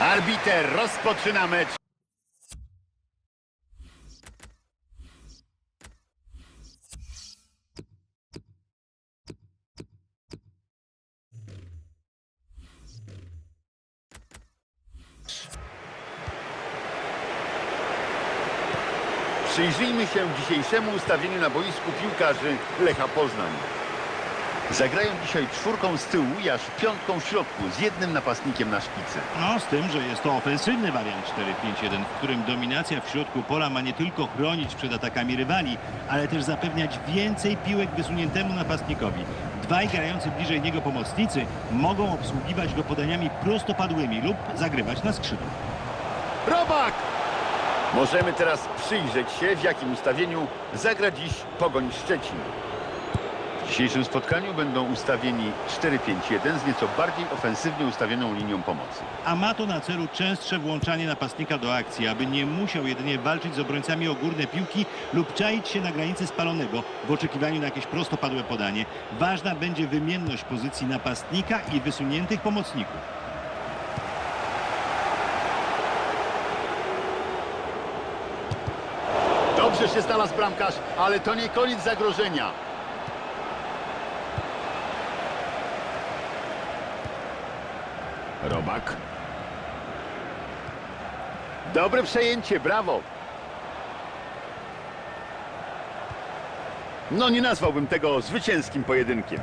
Arbiter rozpoczyna mecz. Przyjrzyjmy się dzisiejszemu ustawieniu na boisku piłkarzy Lecha Poznań. Zagrają dzisiaj czwórką z tyłu, aż piątką w środku, z jednym napastnikiem na szpicy. No, z tym, że jest to ofensywny wariant 4-5-1, w którym dominacja w środku pola ma nie tylko chronić przed atakami rywali, ale też zapewniać więcej piłek wysuniętemu napastnikowi. Dwaj grający bliżej niego pomocnicy mogą obsługiwać go podaniami prostopadłymi lub zagrywać na skrzydłach. Robak! Możemy teraz przyjrzeć się, w jakim ustawieniu zagra dziś Pogoń Szczecin. W dzisiejszym spotkaniu będą ustawieni 4-5-1 z nieco bardziej ofensywnie ustawioną linią pomocy. A ma to na celu częstsze włączanie napastnika do akcji, aby nie musiał jedynie walczyć z obrońcami o górne piłki lub czaić się na granicy spalonego w oczekiwaniu na jakieś prostopadłe podanie. Ważna będzie wymienność pozycji napastnika i wysuniętych pomocników. Dobrze się znalazł bramkarz, ale to nie koniec zagrożenia. Robak. Dobre przejęcie, brawo. No nie nazwałbym tego zwycięskim pojedynkiem.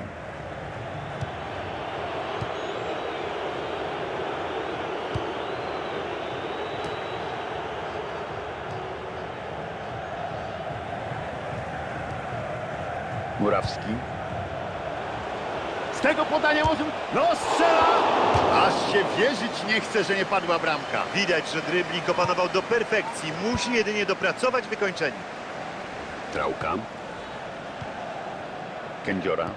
Murawski. Z tego podania może... No strzela! Aż się wierzyć nie chce, że nie padła bramka. Widać, że dribbling opanował do perfekcji. Musi jedynie dopracować wykończenie. Trałka. Kędziora.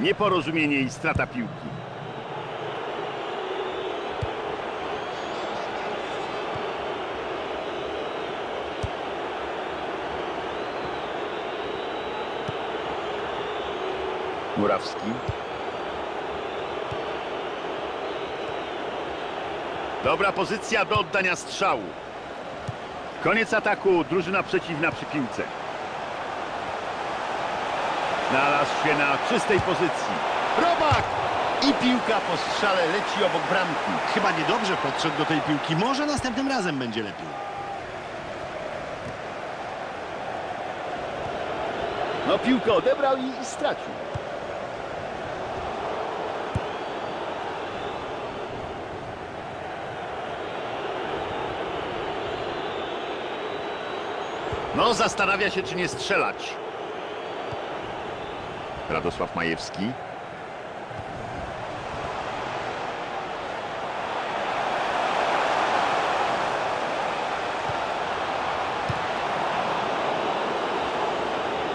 Nieporozumienie i strata piłki. Murawski. Dobra pozycja do oddania strzału. Koniec ataku, drużyna przeciwna przy piłce. Znalazł się na czystej pozycji. Robak! I piłka po strzale leci obok bramki. Chyba niedobrze podszedł do tej piłki. Może następnym razem będzie lepiej. No piłkę odebrał i, i stracił. No, zastanawia się, czy nie strzelać. Radosław Majewski.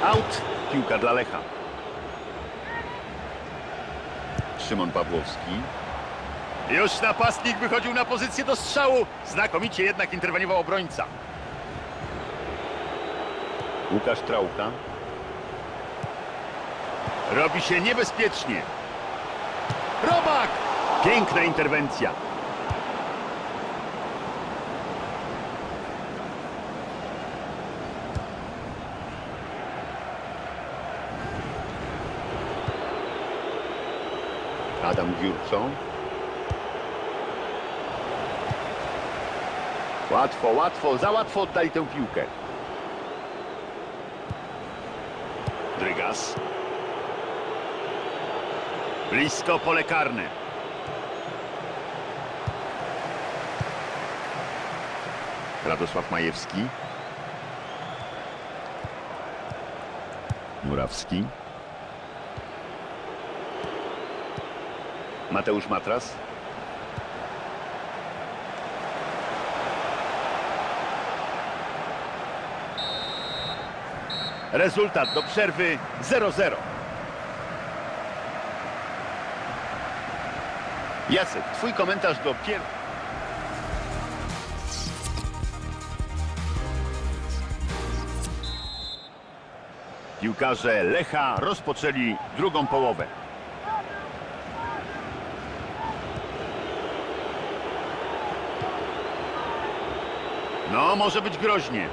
Out. Piłka dla Lecha. Szymon Pawłowski. Już napastnik wychodził na pozycję do strzału. Znakomicie jednak interweniował obrońca. Łukasz Trałka. Robi się niebezpiecznie. Robak! Piękna interwencja. Adam Giurco. Łatwo, łatwo, za łatwo oddali tę piłkę. Drygas. Blisko pole karne. Radosław Majewski. Murawski. Mateusz Matras. Rezultat do przerwy 0-0. Jacek, twój komentarz do pier... Piłkarze Lecha rozpoczęli drugą połowę. No, może być groźnie.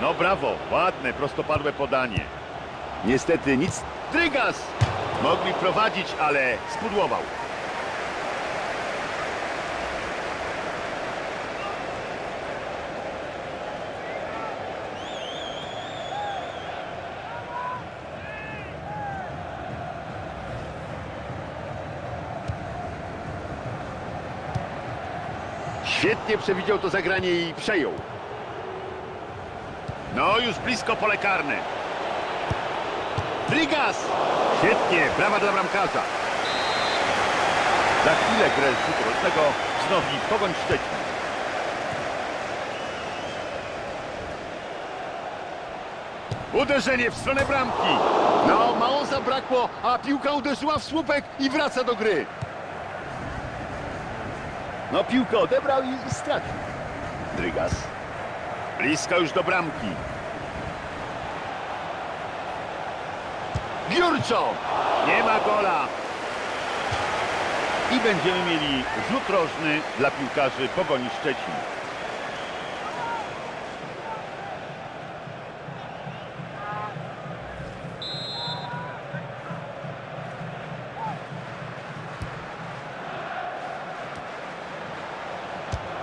No brawo, ładne, prostopadłe podanie. Niestety nic. Drygas! Mogli prowadzić, ale spudłował. Świetnie przewidział to zagranie i przejął. No, już blisko pole karne. Drygas! Świetnie, brawa dla bramkarza. Za chwilę grę rzutu rocznego wznowi Pogoń Szczecin. Uderzenie w stronę bramki. No, mało zabrakło, a piłka uderzyła w słupek i wraca do gry. No, piłkę odebrał i stracił. Drygas. Blisko już do bramki. Biurczo! Nie ma gola. I będziemy mieli rzut rożny dla piłkarzy Pogoni Szczecin.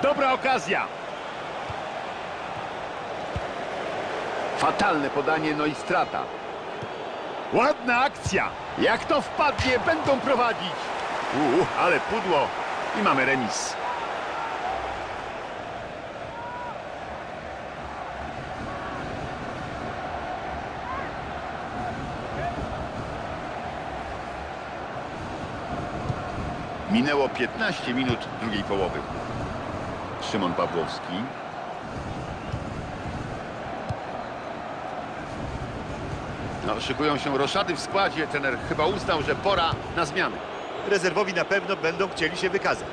Dobra okazja. Fatalne podanie, no i strata. Ładna akcja. Jak to wpadnie, będą prowadzić. Uuu, ale pudło. I mamy remis. Minęło 15 minut drugiej połowy. Szymon Pawłowski. No, szykują się roszady w składzie. Trener chyba uznał, że pora na zmiany. Rezerwowi na pewno będą chcieli się wykazać.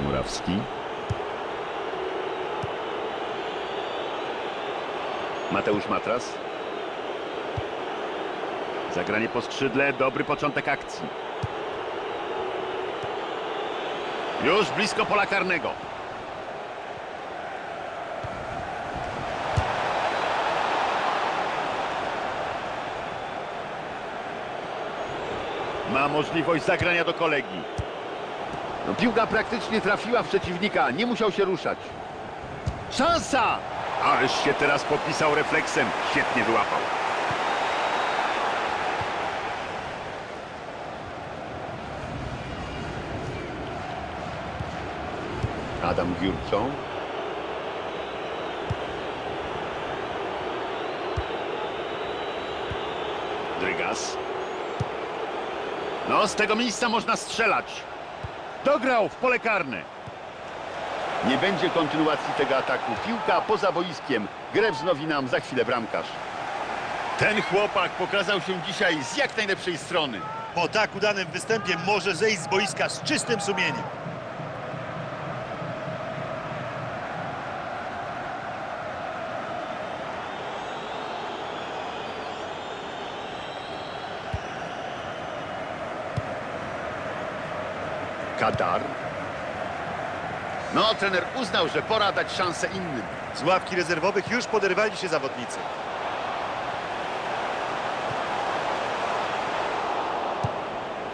Murawski. Mateusz Matras. Zagranie po skrzydle, dobry początek akcji. Już blisko pola karnego. Ma możliwość zagrania do kolegi. No, piłka praktycznie trafiła w przeciwnika, nie musiał się ruszać. Szansa! Ależ się teraz podpisał refleksem. Świetnie wyłapał. Adam Giurco. Drygas. No, z tego miejsca można strzelać. Dograł w pole karne. Nie będzie kontynuacji tego ataku. Piłka poza boiskiem. Grę wznowi nam za chwilę bramkarz. Ten chłopak pokazał się dzisiaj z jak najlepszej strony. Po tak udanym występie może zejść z boiska z czystym sumieniem. Kadar. No, trener uznał, że pora dać szansę innym. Z ławki rezerwowych już poderwali się zawodnicy.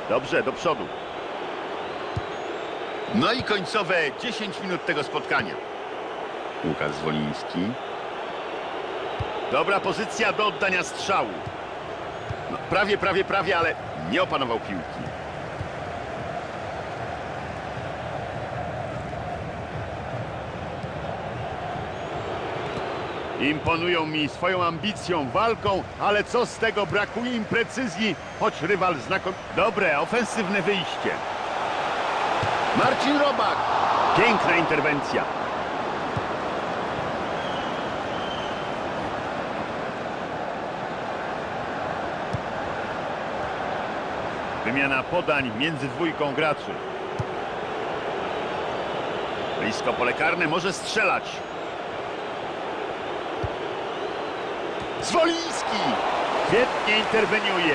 Dobrze, do przodu. No i końcowe 10 minut tego spotkania. Łukasz Zwoliński. Dobra pozycja do oddania strzału. No, prawie, prawie, prawie, ale nie opanował piłki. Imponują mi swoją ambicją, walką, ale co z tego? Brakuje im precyzji, choć rywal znakom... Dobre, ofensywne wyjście. Marcin Robak. Piękna interwencja. Wymiana podań między dwójką graczy. Blisko pole karne może strzelać. Zwoliński! Świetnie interweniuje.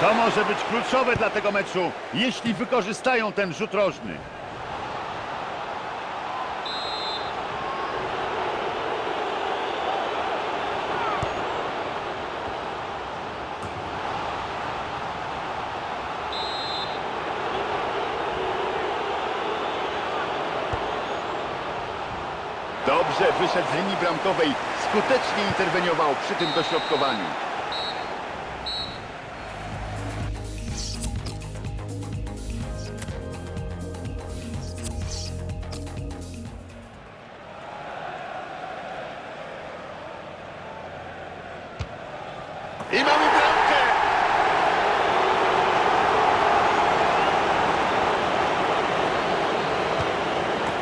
To może być kluczowe dla tego meczu, jeśli wykorzystają ten rzut rożny. Dobrze wyszedł z linii bramkowej, skutecznie interweniował przy tym dośrodkowaniu.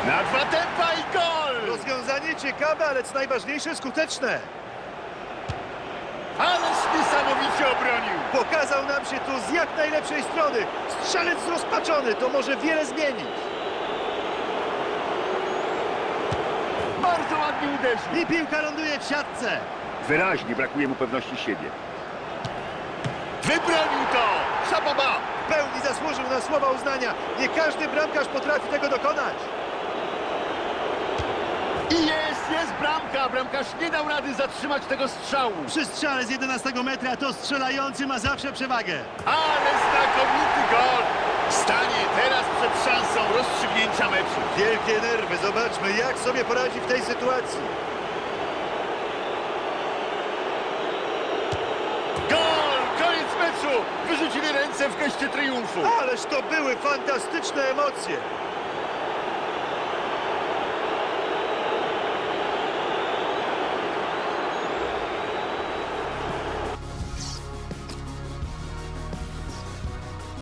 Na dwa tempa i gol! Rozwiązanie ciekawe, ale co najważniejsze skuteczne. Ależ niesamowicie obronił! Pokazał nam się tu z jak najlepszej strony. Strzelec zrozpaczony, to może wiele zmienić. Bardzo ładnie uderzył. I piłka ląduje w siatce. Wyraźnie brakuje mu pewności siebie. Wybronił to! Szababa! W pełni zasłużył na słowa uznania. Nie każdy bramkarz potrafi tego dokonać. I jest, jest bramka! Bramkarz nie dał rady zatrzymać tego strzału. Przy strzale z 11 metra to strzelający ma zawsze przewagę. Ale znakomity gol! Stanie teraz przed szansą rozstrzygnięcia meczu. Wielkie nerwy. Zobaczmy, jak sobie poradzi w tej sytuacji. Gol! Koniec meczu! Wyrzucili ręce w geście triumfu. Ależ to były fantastyczne emocje.